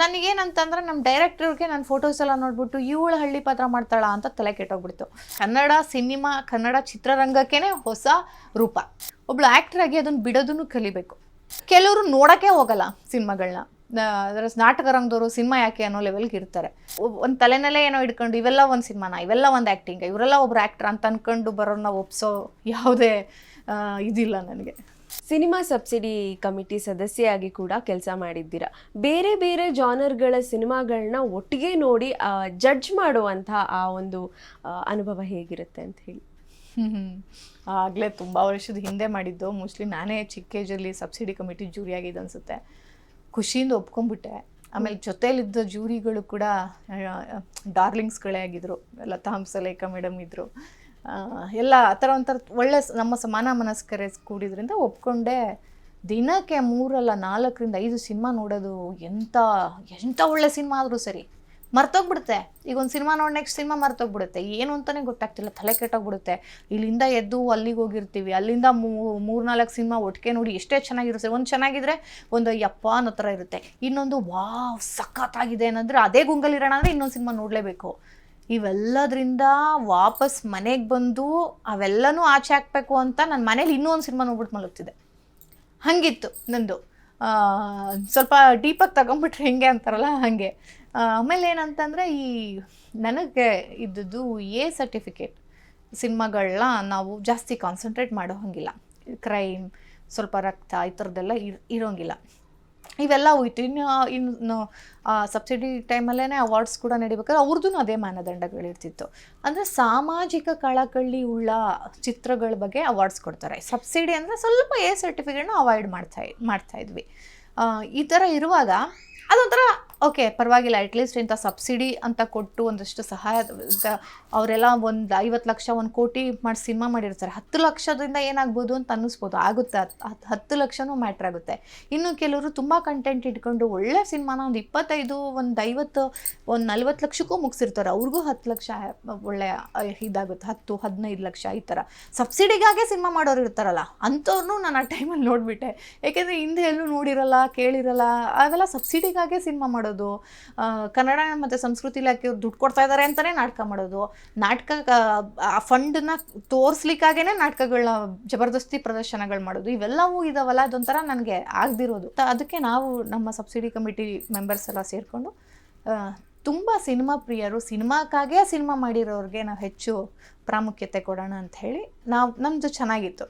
ನನಗೇನಂತಂದ್ರೆ ನಮ್ಮ ಡೈರೆಕ್ಟರ್ಗೆ ನನ್ನ ಫೋಟೋಸ್ ಎಲ್ಲ ನೋಡ್ಬಿಟ್ಟು, ಇವಳು ಹಳ್ಳಿ ಪಾತ್ರ ಮಾಡ್ತಾಳ? ಅಂತ ತಲೆ ಕೆಟ್ಟೋಗ್ಬಿಡ್ತು. ಕನ್ನಡ ಸಿನಿಮಾ, ಕನ್ನಡ ಚಿತ್ರರಂಗಕ್ಕೇನೆ ಹೊಸ ರೂಪ. ಒಬ್ಳು ಆಗಿ ಅದನ್ನು ಬಿಡೋದನ್ನು ಕಲಿಬೇಕು. ಕೆಲವರು ನೋಡೋಕ್ಕೆ ಹೋಗಲ್ಲ ಸಿನಿಮಾಗಳನ್ನ ಅದರ ನಾಟಕ ರಂಗದವರು ಸಿನಿಮಾ ಯಾಕೆ ಅನ್ನೋ ಲೆವೆಲ್ಗೆ ಇರ್ತಾರೆ. ಒಂದು ತಲೆನಲ್ಲೇ ಏನೋ ಇಟ್ಕೊಂಡು ಇವೆಲ್ಲ ಒಂದು ಸಿನಿಮಾನ? ಇವೆಲ್ಲ ಒಂದು ಆ್ಯಕ್ಟಿಂಗ್ ಇವರೆಲ್ಲ ಒಬ್ರು ಆ್ಯಕ್ಟ್ರ್ ಅಂತ ಅನ್ಕೊಂಡು ಬರೋನ್ನ ಒಪ್ಸೋ ಯಾವುದೇ ಇದಿಲ್ಲ ನನಗೆ. ಸಿನಿಮಾ ಸಬ್ಸಿಡಿ ಕಮಿಟಿ ಸದಸ್ಯೆಯಾಗಿ ಕೂಡ ಕೆಲಸ ಮಾಡಿದ್ದೀರಾ? ಬೇರೆ ಬೇರೆ ಜಾನರ್ಗಳ ಸಿನಿಮಾಗಳನ್ನ ಒಟ್ಟಿಗೆ ನೋಡಿ ಜಡ್ಜ್ ಮಾಡುವಂಥ ಆ ಒಂದು ಅನುಭವ ಹೇಗಿರುತ್ತೆ ಅಂತ ಹೇಳಿ. ಆಗಲೇ ತುಂಬ ವರ್ಷದ ಹಿಂದೆ ಮಾಡಿದ್ದು. ಮೋಸ್ಟ್ಲಿ ನಾನೇ ಚಿಕ್ಕ ಏಜಲ್ಲಿ ಸಬ್ಸಿಡಿ ಕಮಿಟಿ ಜೂರಿ ಆಗಿದ್ದು ಅನಿಸುತ್ತೆ. ಖುಷಿಯಿಂದ ಒಪ್ಕೊಂಡ್ಬಿಟ್ಟೆ. ಆಮೇಲೆ ಜೊತೆಯಲ್ಲಿದ್ದ ಜೂರಿಗಳು ಕೂಡ ಡಾರ್ಲಿಂಗ್ಸ್ಗಳೇ ಆಗಿದ್ರು. ಲತಾ ಹಂಸಲೇಖ ಮೇಡಮ್ ಇದ್ದರು ಎಲ್ಲ ಆ ಥರ ಒಂಥರ ಒಳ್ಳೆ ನಮ್ಮ ಸಮಾನ ಮನಸ್ಕರೇ ಕೂಡಿದ್ರಿಂದ ಒಪ್ಕೊಂಡೆ. ದಿನಕ್ಕೆ ಮೂರಲ್ಲ, ನಾಲ್ಕರಿಂದ ಐದು ಸಿನಿಮಾ ನೋಡೋದು ಎಂಥ ಎಂಥ ಒಳ್ಳೆ ಸಿನಿಮಾ ಆದರೂ ಸರಿ. ಮರ್ತೋಗ್ಬಿಡುತ್ತೆ. ಈಗ ಒಂದು ಸಿನಿಮಾ ನೋಡಿ ನೆಕ್ಸ್ಟ್ ಸಿನಿಮಾ ಮರ್ತೋಗ್ಬಿಡುತ್ತೆ. ಏನು ಅಂತಲೇ ಗೊತ್ತಾಗ್ತಿಲ್ಲ. ತಲೆ ಕೆಟ್ಟೋಗ್ಬಿಡುತ್ತೆ. ಇಲ್ಲಿಂದ ಎದ್ದು ಅಲ್ಲಿಗೆ ಹೋಗಿರ್ತೀವಿ. ಅಲ್ಲಿಂದ ಮೂರು ನಾಲ್ಕು ಸಿನಿಮಾ ಒಟ್ಟಿಗೆ ನೋಡಿ ಎಷ್ಟೇ ಚೆನ್ನಾಗಿರುತ್ತೆ ಒಂದು ಚೆನ್ನಾಗಿದ್ರೆ ಒಂದು ಯಪ್ಪ ಅನ್ನೋ ಥರ ಇರುತ್ತೆ. ಇನ್ನೊಂದು ವಾವ್ ಸಖತ್ತಾಗಿದೆ ಅನ್ನೋದ್ರೆ ಅದೇ ಗುಂಗಲಿರೋಣ ಅಂದರೆ ಇನ್ನೊಂದು ಸಿನಿಮಾ ನೋಡಲೇಬೇಕು. ಇವೆಲ್ಲದರಿಂದ ವಾಪಸ್ ಮನೆಗೆ ಬಂದು ಅವೆಲ್ಲನೂ ಆಚೆ ಹಾಕ್ಬೇಕು ಅಂತ ನನ್ನ ಮನೇಲಿ ಇನ್ನೂ ಒಂದು ಸಿನಿಮಾ ನೋಡ್ಬಿಟ್ಟು ಮಲಗ್ತಿದ್ದೆ. ಹಂಗಿತ್ತು ನಂದು. ಸ್ವಲ್ಪ ಡೀಪಾಗಿ ತಗೊಂಬಿಟ್ರೆ ಹೆಂಗೆ ಅಂತಾರಲ್ಲ ಹಾಗೆ. ಆಮೇಲೆ ಏನಂತಂದರೆ ಈ ನನಗೆ ಇದ್ದದ್ದು ಎ ಸರ್ಟಿಫಿಕೇಟ್ ಸಿನಿಮಾಗಳನ್ನ ನಾವು ಜಾಸ್ತಿ ಕಾನ್ಸಂಟ್ರೇಟ್ ಮಾಡೋ ಹಂಗಿಲ್ಲ. ಕ್ರೈಮ್, ಸ್ವಲ್ಪ ರಕ್ತ, ಈ ಥರದ್ದೆಲ್ಲ ಇರ್, ಇರೋಂಗಿಲ್ಲ. ಇವೆಲ್ಲ ಹೋಯ್ತು. ಇನ್ನು ಇನ್ನು ಸಬ್ಸಿಡಿ ಟೈಮಲ್ಲೇ ಅವಾರ್ಡ್ಸ್ ಕೂಡ ನಡಿಬೇಕಾದ್ರೆ ಅವ್ರದ್ದು ಅದೇ ಮಾನದಂಡಗಳಿರ್ತಿತ್ತು ಅಂದರೆ ಸಾಮಾಜಿಕ ಕಳಕಳಿ ಉಳ್ಳ ಚಿತ್ರಗಳ ಬಗ್ಗೆ ಅವಾರ್ಡ್ಸ್ ಕೊಡ್ತಾರೆ. ಸಬ್ಸಿಡಿ ಅಂದರೆ ಸ್ವಲ್ಪ ಎ ಸರ್ಟಿಫಿಕೇಟ್ನ ಅವಾಯ್ಡ್ ಮಾಡ್ತಾ ಮಾಡ್ತಾ ಇದ್ವಿ. ಈ ಥರ ಇರುವಾಗ ಅದೊಂಥರ ಓಕೆ, ಪರವಾಗಿಲ್ಲ ಅಟ್ಲೀಸ್ಟ್ ಇಂಥ ಸಬ್ಸಿಡಿ ಅಂತ ಕೊಟ್ಟು ಒಂದಷ್ಟು ಸಹಾಯ ಅವರೆಲ್ಲ ಒಂದು ಐವತ್ತು ಲಕ್ಷ, ಒಂದು ಕೋಟಿ ಮಾಡಿ ಸಿನಿಮಾ ಮಾಡಿರ್ತಾರೆ. ಹತ್ತು ಲಕ್ಷದಿಂದ ಏನಾಗ್ಬೋದು ಅಂತ ಅನ್ನಿಸ್ಬೋದು. ಆಗುತ್ತೆ ಹತ್ತು ಹತ್- ಹತ್ತು ಲಕ್ಷನೂ ಮ್ಯಾಟ್ರ್ ಆಗುತ್ತೆ. ಇನ್ನು ಕೆಲವರು ತುಂಬ ಕಂಟೆಂಟ್ ಇಟ್ಕೊಂಡು ಒಳ್ಳೆ ಸಿನಿಮಾನ ಒಂದು ಇಪ್ಪತ್ತೈದು, ಒಂದು ಐವತ್ತು, ಒಂದು ನಲ್ವತ್ತು ಲಕ್ಷಕ್ಕೂ ಮುಗಿಸಿರ್ತಾರೆ. ಅವ್ರಿಗೂ ಹತ್ತು ಲಕ್ಷ, ಒಳ್ಳೆ, ಇದಾಗುತ್ತೆ. ಹತ್ತು, ಹದಿನೈದು ಲಕ್ಷ ಈ ಥರ. ಸಬ್ಸಿಡಿಗಾಗೆ ಸಿನಿಮಾ ಮಾಡೋರು ಇರ್ತಾರಲ್ಲ ಅಂಥವ್ರನ್ನೂ ನಾನು ಆ ಟೈಮಲ್ಲಿ ನೋಡಿಬಿಟ್ಟೆ. ಯಾಕೆಂದರೆ ಹಿಂದೆ ಎಲ್ಲೂ ನೋಡಿರಲ್ಲ, ಕೇಳಿರಲ್ಲ ಅವೆಲ್ಲ ಸಬ್ಸಿಡಿಗಾಗೆ ಸಿನಿಮಾ ಮಾಡೋದು. ಆ, ಕನ್ನಡ ಮತ್ತು ಸಂಸ್ಕೃತಿ ಇಲಾಖೆಯವ್ರು ದುಡ್ಡು ಕೊಡ್ತಾ ಇದ್ದಾರೆ ಅಂತಲೇ ನಾಟಕ ಮಾಡೋದು. ನಾಟಕ ಆ ಫಂಡನ್ನ ತೋರಿಸ್ಲಿಕ್ಕಾಗೇ ನಾಟಕಗಳನ್ನ ಜಬರ್ದಸ್ತಿ ಪ್ರದರ್ಶನಗಳು ಮಾಡೋದು. ಇವೆಲ್ಲವೂ ಇದಾವಲ್ಲ ಅದೊಂಥರ ನನಗೆ ಆಗದಿರೋದು. ಅದಕ್ಕೆ ನಾವು ನಮ್ಮ ಸಬ್ಸಿಡಿ ಕಮಿಟಿ ಮೆಂಬರ್ಸ್ ಎಲ್ಲ ಸೇರಿಕೊಂಡು ತುಂಬ ಸಿನಿಮಾ ಪ್ರಿಯರು ಸಿನಿಮಾಕ್ಕಾಗೇ ಸಿನಿಮಾ ಮಾಡಿರೋರಿಗೆ ನಾವು ಹೆಚ್ಚು ಪ್ರಾಮುಖ್ಯತೆ ಕೊಡೋಣ ಅಂತ ಹೇಳಿ ನಾವು ನಮ್ಮದು ಚೆನ್ನಾಗಿತ್ತು.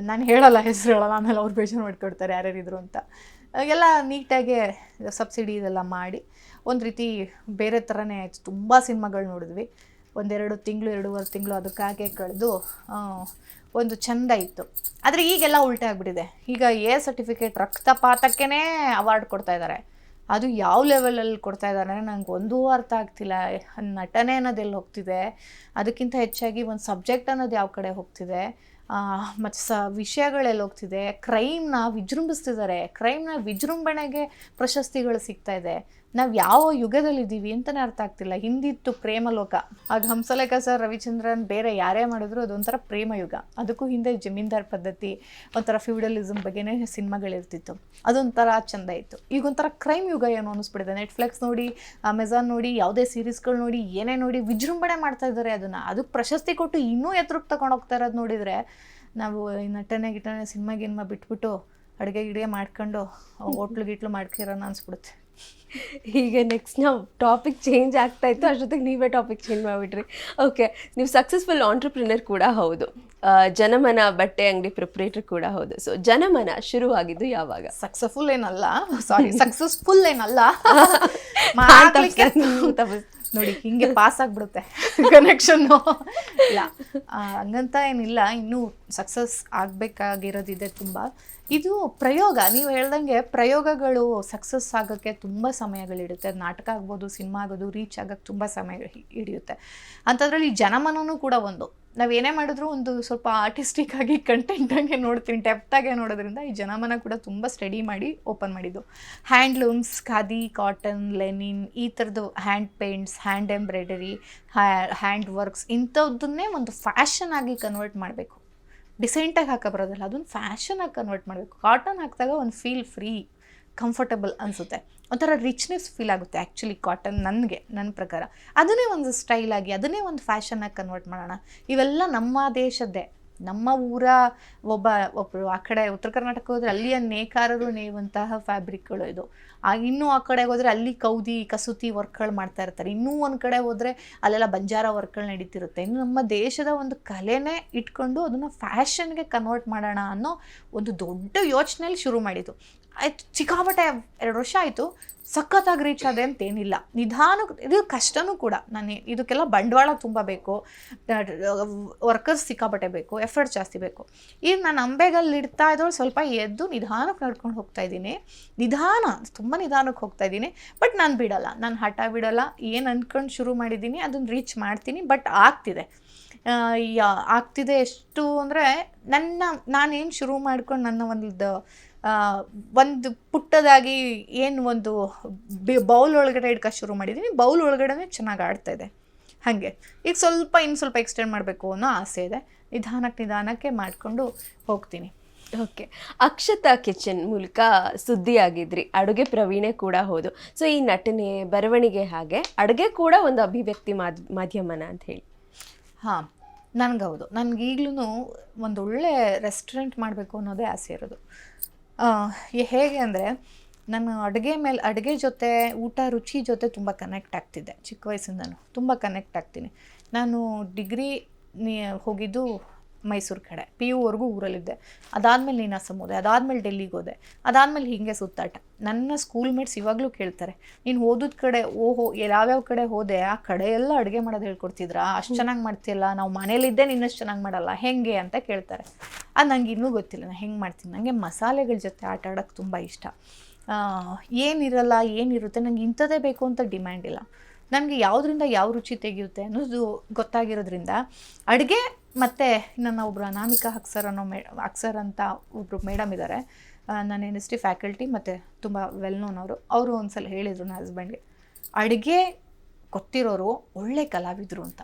ನಾನು ಹೇಳಲ್ಲ ಹೆಸರು ಹೇಳಲ್ಲ ಆಮೇಲೆ ಅವ್ರು ಬೇಜಾರು ಮಾಡ್ಕೊಡ್ತಾರೆ ಯಾರ್ಯಾರಿದ್ರು ಅಂತ. ಎಲ್ಲ ನೀಟಾಗಿ ಸಬ್ಸಿಡಿ ಇದೆಲ್ಲ ಮಾಡಿ ಒಂದು ರೀತಿ ಬೇರೆ ಥರನೇ ಆಯಿತು. ತುಂಬ ಸಿನಿಮಾಗಳು ನೋಡಿದ್ವಿ. ಒಂದೆರಡು ತಿಂಗಳು, ಎರಡೂವರೆ ತಿಂಗಳು ಅದಕ್ಕಾಗೆ ಕಳೆದು ಒಂದು ಚಂದ ಇತ್ತು. ಆದರೆ ಈಗೆಲ್ಲ ಉಲ್ಟೆ ಆಗಿಬಿಟ್ಟಿದೆ. ಈಗ ಎ ಸರ್ಟಿಫಿಕೇಟ್ ರಕ್ತಪಾತಕ್ಕೇ ಅವಾರ್ಡ್ ಕೊಡ್ತಾ ಇದ್ದಾರೆ ಅದು ಯಾವ ಲೆವೆಲಲ್ಲಿ ಕೊಡ್ತಾ ಇದ್ದಾರೆ ನನಗೆ ಒಂದೂ ಅರ್ಥ ಆಗ್ತಿಲ್ಲ. ನಟನೆ ಅನ್ನೋದು ಎಲ್ಲಿ ಹೋಗ್ತಿದೆ? ಅದಕ್ಕಿಂತ ಹೆಚ್ಚಾಗಿ ಒಂದು ಸಬ್ಜೆಕ್ಟ್ ಅನ್ನೋದು ಯಾವ ಕಡೆ ಹೋಗ್ತಿದೆ? ಮತ್ತು ಸ ವಿಷಯಗಳೆಲ್ಲ ಹೋಗ್ತಿದೆ. ಕ್ರೈಮ್ನ ವಿಜೃಂಭಿಸ್ತಿದ್ದಾರೆ. ಕ್ರೈಮ್ನ ವಿಜೃಂಭಣೆಗೆ ಪ್ರಶಸ್ತಿಗಳು ಸಿಗ್ತಾ ಇದೆ. ನಾವು ಯಾವ ಯುಗದಲ್ಲಿದ್ದೀವಿ ಅಂತಲೇ ಅರ್ಥ ಆಗ್ತಿಲ್ಲ. ಹಿಂದಿತ್ತು ಪ್ರೇಮ ಲೋಕ. ಆಗ ಹಂಸಲೇಖ ಸರ್ ರವಿಚಂದ್ರನ್ ಬೇರೆ ಯಾರೇ ಮಾಡಿದ್ರು ಅದೊಂಥರ ಪ್ರೇಮ ಯುಗ. ಅದಕ್ಕೂ ಹಿಂದೆ ಜಮೀನ್ದಾರ್ ಪದ್ಧತಿ, ಒಂಥರ ಫ್ಯೂಡಲಿಸಮ್ ಬಗ್ಗೆನೇ ಸಿನಿಮಾಗಳಿರ್ತಿತ್ತು. ಅದೊಂಥರ ಚಂದ ಇತ್ತು. ಈಗ ಒಂಥರ ಕ್ರೈಮ್ ಯುಗ ಏನು ಅನ್ನಿಸ್ಬಿಟ್ಟಿದೆ ನೆಟ್ಫ್ಲಿಕ್ಸ್ ನೋಡಿ ಅಮೆಝಾನ್ ನೋಡಿ, ಯಾವುದೇ ಸೀರೀಸ್ಗಳು ನೋಡಿ, ಏನೇ ನೋಡಿ ವಿಜೃಂಭಣೆ ಮಾಡ್ತಾ ಇದ್ದಾರೆ ಅದನ್ನು. ಅದಕ್ಕೆ ಪ್ರಶಸ್ತಿ ಕೊಟ್ಟು ಇನ್ನೂ ಎತ್ರಕ್ಕೆ ತಗೊಂಡು ಹೋಗ್ತಾ ಇರೋದು ನೋಡಿದರೆ ನಾವು ನಟನೆ ಗಿಟನೆ ಸಿನಿಮಾ ಬಿಟ್ಬಿಟ್ಟು ಅಡುಗೆ ಗಿಡಿಗೆ ಮಾಡ್ಕೊಂಡು, ಹೋಟ್ಲು ಗಿಟ್ಲು ಮಾಡ್ಕಿರೋಣ ಅನ್ಸ್ಬಿಡುತ್ತೆ. ಈಗ ನೆಕ್ಸ್ಟ್ ನಾವು ಟಾಪಿಕ್ ಚೇಂಜ್ ಆಗ್ತಾ ಇತ್ತು ಅಷ್ಟೊತ್ತಿಗೆ ನೀವೇ ಟಾಪಿಕ್ ಚೇಂಜ್ ಮಾಡಿಬಿಟ್ರಿ. ಓಕೆ ನೀವು ಸಕ್ಸಸ್ಫುಲ್ ಆಂಟ್ರಪ್ರಿನರ್ ಕೂಡ ಹೌದು. ಜನಮನ ಬಟ್ಟೆ ಅಂಗಡಿ ಪ್ರಿಪ್ರೇಟರ್ ಕೂಡ ಹೌದು. ಸೊ ಜನಮನ ಶುರುವಾಗಿದ್ದು ಯಾವಾಗ? ಸಕ್ಸಸ್ಫುಲ್ ಏನಲ್ಲ ಸಾರಿ ಸಕ್ಸಸ್ಫುಲ್ ಏನಲ್ಲ. ನೋಡಿ ಹಿಂಗೆ ಪಾಸ್ ಆಗ್ಬಿಡುತ್ತೆ ಕನೆಕ್ಷನ್ ಇಲ್ಲ. ಹಂಗಂತ ಏನಿಲ್ಲ. ಇನ್ನೂ ಸಕ್ಸಸ್ ಆಗಬೇಕಾಗಿರೋದಿದೆ ತುಂಬ. ಇದು ಪ್ರಯೋಗ. ನೀವು ಹೇಳ್ದಂಗೆ ಪ್ರಯೋಗಗಳು ಸಕ್ಸಸ್ ಆಗೋಕ್ಕೆ ತುಂಬ ಸಮಯಗಳಿಡುತ್ತೆ. ನಾಟಕ ಆಗ್ಬೋದು ಸಿನಿಮಾ ಆಗೋದು ರೀಚ್ ಆಗೋಕ್ಕೆ ತುಂಬ ಸಮಯ ಹಿಡಿಯುತ್ತೆ. ಅಂಥದ್ರಲ್ಲಿ ಜನಮನನೂ ಕೂಡ ಒಂದು. ನಾವು ಏನೇ ಮಾಡಿದ್ರು ಒಂದು ಸ್ವಲ್ಪ ಆರ್ಟಿಸ್ಟಿಕ್ ಆಗಿ ಕಂಟೆಂಟಾಗೆ ನೋಡ್ತೀನಿ ಡೆಪ್ತಾಗೆ ನೋಡೋದ್ರಿಂದ ಈ ಜನಮನ ಕೂಡ ತುಂಬ ಸ್ಟಡಿ ಮಾಡಿ ಓಪನ್ ಮಾಡಿದ್ದು. ಹ್ಯಾಂಡ್ಲೂಮ್ಸ್ ಖಾದಿ ಕಾಟನ್ ಲೆನಿನ್ ಈ ಥರದ್ದು hand paints hand embroidery hand works ಇಂಥದ್ದನ್ನೇ ಒಂದು ಫ್ಯಾಷನ್ ಆಗಿ ಕನ್ವರ್ಟ್ ಮಾಡಬೇಕು. ಡಿಸೆಂಟಾಗಿ ಹಾಕ ಬರೋದಲ್ಲ ಅದೊಂದು ಫ್ಯಾಷನಾಗಿ ಕನ್ವರ್ಟ್ ಮಾಡಬೇಕು. ಕಾಟನ್ ಹಾಕಿದಾಗ ಒಂದು ಫೀಲ್ ಫ್ರೀ ಕಂಫರ್ಟಬಲ್ ಅನಿಸುತ್ತೆ. ಒಂಥರ ರಿಚ್ನೆಸ್ ಫೀಲ್ ಆಗುತ್ತೆ ಆ್ಯಕ್ಚುಲಿ ಕಾಟನ್ ನನಗೆ ನನ್ನ ಪ್ರಕಾರ. ಅದನ್ನೇ ಒಂದು ಸ್ಟೈಲಾಗಿ ಅದನ್ನೇ ಒಂದು ಫ್ಯಾಷನಾಗಿ ಕನ್ವರ್ಟ್ ಮಾಡೋಣ. ಇವೆಲ್ಲ ನಮ್ಮ ದೇಶದ್ದೇ. ನಮ್ಮ ಊರ ಒಬ್ಬ ಒಬ್ಬರು ಆ ಕಡೆ ಉತ್ತರ ಕರ್ನಾಟಕ ಹೋದ್ರೆ ಅಲ್ಲಿಯ ನೇಕಾರರು ನೇಯುವಂತಹ ಫ್ಯಾಬ್ರಿಕ್ಗಳು ಇದು. ಆ ಇನ್ನೂ ಆ ಕಡೆ ಹೋದ್ರೆ ಅಲ್ಲಿ ಕೌದಿ, ಕಸೂತಿ ವರ್ಕ್ಗಳು ಮಾಡ್ತಾ ಇರ್ತಾರೆ. ಇನ್ನೂ ಒಂದು ಕಡೆ ಹೋದ್ರೆ ಅಲ್ಲೆಲ್ಲ ಬಂಜಾರ ವರ್ಕ್ಗಳು ನಡೀತಿರುತ್ತೆ. ಇನ್ನು ನಮ್ಮ ದೇಶದ ಒಂದು ಕಲೆನೇ ಇಟ್ಕೊಂಡು ಅದನ್ನು ಫ್ಯಾಷನ್ಗೆ ಕನ್ವರ್ಟ್ ಮಾಡೋಣ ಅನ್ನೋ ಒಂದು ದೊಡ್ಡ ಯೋಚನೆಯಲ್ಲಿ ಶುರು ಮಾಡಿದ್ದು. ಆಯ್ತು, ಚಿಕ್ಕಾಪಟ್ಟೆ ಎರಡು ವರ್ಷ ಆಯಿತು. ಸಖತ್ತಾಗಿ ರೀಚ್ ಆದೆ ಅಂತೇನಿಲ್ಲ ನಿಧಾನ ಇದು ಕಷ್ಟನೂ ಕೂಡ. ನಾನು ಇದಕ್ಕೆಲ್ಲ ಬಂಡವಾಳ ತುಂಬ ಬೇಕು ವರ್ಕರ್ಸ್ ಸಿಕ್ಕಾಪಟ್ಟೆ ಬೇಕು ಎಫರ್ಟ್ ಜಾಸ್ತಿ ಬೇಕು. ಈಗ ನಾನು ಅಂಬೆಗಲ್ಲಿ ಇಡ್ತಾ ಇದ್ದೋಳು ಸ್ವಲ್ಪ ಎದ್ದು ನಿಧಾನಕ್ಕೆ ನಡ್ಕೊಂಡು ಹೋಗ್ತಾ ಇದ್ದೀನಿ. ನಿಧಾನ, ತುಂಬ ನಿಧಾನಕ್ಕೆ ಹೋಗ್ತಾ ಇದ್ದೀನಿ. ಬಟ್ ನಾನು ಬಿಡಲ್ಲ. ನಾನು ಹಠ ಬಿಡಲ್ಲ. ಏನು ಅಂದ್ಕೊಂಡು ಶುರು ಮಾಡಿದ್ದೀನಿ ಅದನ್ನು ರೀಚ್ ಮಾಡ್ತೀನಿ. ಬಟ್ ಆಗ್ತಿದೆ. ಆಗ್ತಿದೆ ಎಷ್ಟು ಅಂದರೆ ನನ್ನ, ನಾನೇನು ಶುರು ಮಾಡ್ಕೊಂಡು ನನ್ನ ಒಂದು ಒಂದು ಪುಟ್ಟದಾಗಿ ಏನು ಒಂದು ಬೌಲ್ ಒಳಗಡೆ ಇಡ್ಕ ಶುರು ಮಾಡಿದ್ದೀನಿ ಬೌಲ್ ಒಳಗಡೆ ಚೆನ್ನಾಗಿ ಆಡ್ತಾ ಇದೆ. ಹಾಗೆ. ಈಗ ಸ್ವಲ್ಪ ಇನ್ನು ಸ್ವಲ್ಪ ಎಕ್ಸ್ಟೆಂಡ್ ಮಾಡಬೇಕು ಅನ್ನೋ ಆಸೆ ಇದೆ. ನಿಧಾನಕ್ಕೆ ನಿಧಾನಕ್ಕೆ ಮಾಡಿಕೊಂಡು ಹೋಗ್ತೀನಿ. ಓಕೆ ಅಕ್ಷತಾ ಕಿಚನ್ ಮೂಲಕ ಸುದ್ದಿಯಾಗಿದ್ರಿ. ಅಡುಗೆ ಪ್ರವೀಣೆ ಕೂಡ ಹೌದು. ಸೊ ಈ ನಟನೆ ಬರವಣಿಗೆ ಹಾಗೆ ಅಡುಗೆ ಕೂಡ ಒಂದು ಅಭಿವ್ಯಕ್ತಿ ಮಾದ್ ಮಾಧ್ಯಮನ ಅಂತ ಹೇಳಿ. ಹಾಂ ನನಗೌದು. ನನಗೆ ನನಗೀಗ್ಲೂ ಒಂದು ಒಳ್ಳೆ ರೆಸ್ಟೋರೆಂಟ್ ಮಾಡಬೇಕು ಅನ್ನೋದೇ ಆಸೆ ಇರೋದು. ಹೇಗೆ ಅಂದರೆ ನಾನು ಅಡುಗೆ ಮೇಲೆ, ಅಡುಗೆ ಜೊತೆ, ಊಟ ರುಚಿ ಜೊತೆ ತುಂಬ ಕನೆಕ್ಟ್ ಆಗ್ತಿದ್ದೆ ಚಿಕ್ಕ ವಯಸ್ಸಿಂದನೂ ತುಂಬ ಕನೆಕ್ಟ್ ಆಗ್ತೀನಿ. ನಾನು ಡಿಗ್ರಿ ಹೋಗಿದ್ದು ಮೈಸೂರು ಕಡೆ. ಪಿ ಯುವರೆಗೂ ಊರಲ್ಲಿದ್ದೆ. ಅದಾದಮೇಲೆ ನೀನಾಸಮ್ ಹೋದೆ, ಅದಾದಮೇಲೆ ಡೆಲ್ಲಿಗೆ ಹೋದೆ, ಅದಾದ್ಮೇಲೆ ಹೀಗೆ ಸುತ್ತಾಟ. ನನ್ನ ಸ್ಕೂಲ್ ಮೇಟ್ಸ್ ಇವಾಗಲೂ ಕೇಳ್ತಾರೆ, ನೀನು ಓದೋದ್ ಕಡೆ ಓಹೋ, ಯಾವ್ಯಾವ ಕಡೆ ಹೋದೆ, ಆ ಕಡೆ ಎಲ್ಲ ಅಡುಗೆ ಮಾಡೋದು ಹೇಳ್ಕೊಡ್ತಿದ್ರಾ, ಅಷ್ಟು ಚೆನ್ನಾಗಿ ಮಾಡ್ತಿಲ್ಲ ನಾವು ಮನೇಲಿದ್ದೆ ನಿನ್ನಷ್ಟು ಚೆನ್ನಾಗಿ ಮಾಡಲ್ಲ, ಹೆಂಗೆ ಅಂತ ಕೇಳ್ತಾರೆ. ಅದು ನಂಗೆ ಇನ್ನೂ ಗೊತ್ತಿಲ್ಲ, ನಾನು ಹೆಂಗೆ ಮಾಡ್ತೀನಿ? ನನಗೆ ಮಸಾಲೆಗಳ ಜೊತೆ ಆಟ ಆಡೋಕ್ಕೆ ತುಂಬ ಇಷ್ಟ. ಏನಿರಲ್ಲ, ಏನಿರುತ್ತೆ, ನಂಗೆ ಇಂಥದ್ದೇ ಬೇಕು ಅಂತ ಡಿಮ್ಯಾಂಡ್ ಇಲ್ಲ. ನನಗೆ ಯಾವುದರಿಂದ ಯಾವ ರುಚಿ ತೆಗೆಯುತ್ತೆ ಅನ್ನೋದು ಗೊತ್ತಾಗಿರೋದ್ರಿಂದ ಅಡುಗೆ ಮತ್ತು ನನ್ನ ಒಬ್ಬರು ಅನಾಮಿಕಾ ಅಕ್ಸರ್ ಅನ್ನೋ ಮೇ ಅಕ್ಸರ್ ಅಂತ ಒಬ್ಬರು ಮೇಡಮ್ ಇದ್ದಾರೆ ನನ್ನ ಎನ್ ಫ್ಯಾಕಲ್ಟಿ ಮತ್ತು ತುಂಬ ವೆಲ್ ನೋನ್ ಅವರು. ಅವರು ಒಂದ್ಸಲ ಹೇಳಿದರು ನನ್ನ ಹಸ್ಬೆಂಡ್ಗೆ ಅಡುಗೆ ಗೊತ್ತಿರೋರು ಒಳ್ಳೆ ಕಲಾವಿದರು ಅಂತ.